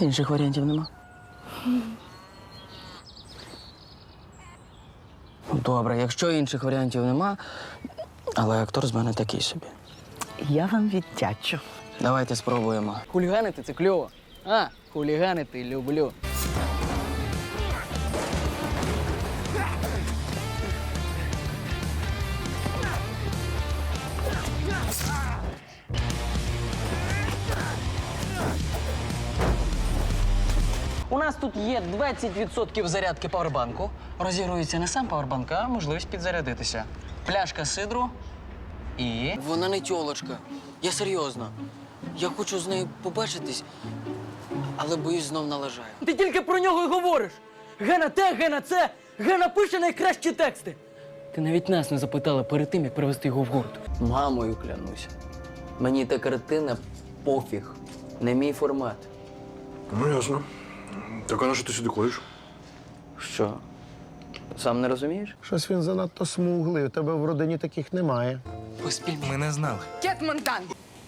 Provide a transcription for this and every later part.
Інших варіантів нема. Добре, якщо інших варіантів нема, але актор з мене такий собі. Я вам віддячу. Давайте спробуємо. Хуліганити це кльово. А, хуліганити люблю. У нас тут є 20% зарядки павербанку. Розігрується не сам павербанк, а можливість підзарядитися. Пляшка сидру і. Вона не тьолочка. Я серйозно. Я хочу з нею побачитись, але боюсь знов налажаю. Ти тільки про нього й говориш. Гена те, гена це, гена пише найкращі тексти. Ти навіть нас не запитала перед тим, як привезти його в гурт. Мамою клянуся. Мені та картина пофіг. Не мій формат. Ну, ясно. Так а на що ти сюди ходиш? Що? Сам не розумієш? Щось він занадто смуглий. У тебе в родині таких немає. Ми не знали. Кетмонтан.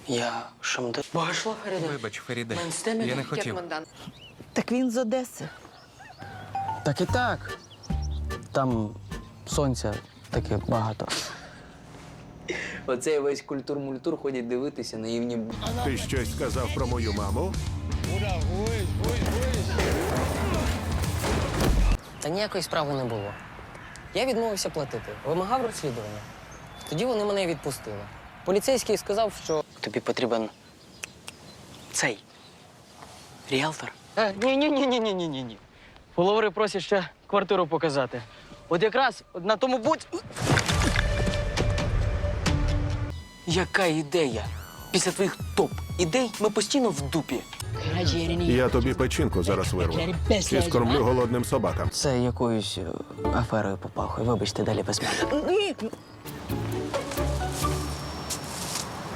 Я шамда. Багашла Феріде. Вибач, Феріде. Я не хотів. Так він з Одеси. Так і так. Там сонця таке багато. Оцей весь культур-мультур ходять дивитися наївні. Ти щось сказав про мою маму? Та ніякої справи не було. Я відмовився платити, вимагав розслідування. Тоді вони мене відпустили. Поліцейський сказав, що тобі потрібен цей ріалтор. Ні, ні, ні, ні, ні, ні, ні, ні. Фоловери просять ще квартиру показати. От якраз на тому будь. Яка ідея? Після твоїх топ-ідей ми постійно в дупі. Я тобі печінку зараз вирву. І скормлю голодним собакам. Це якоюсь е, аферою попахує. Вибачте, далі без мене. Ні,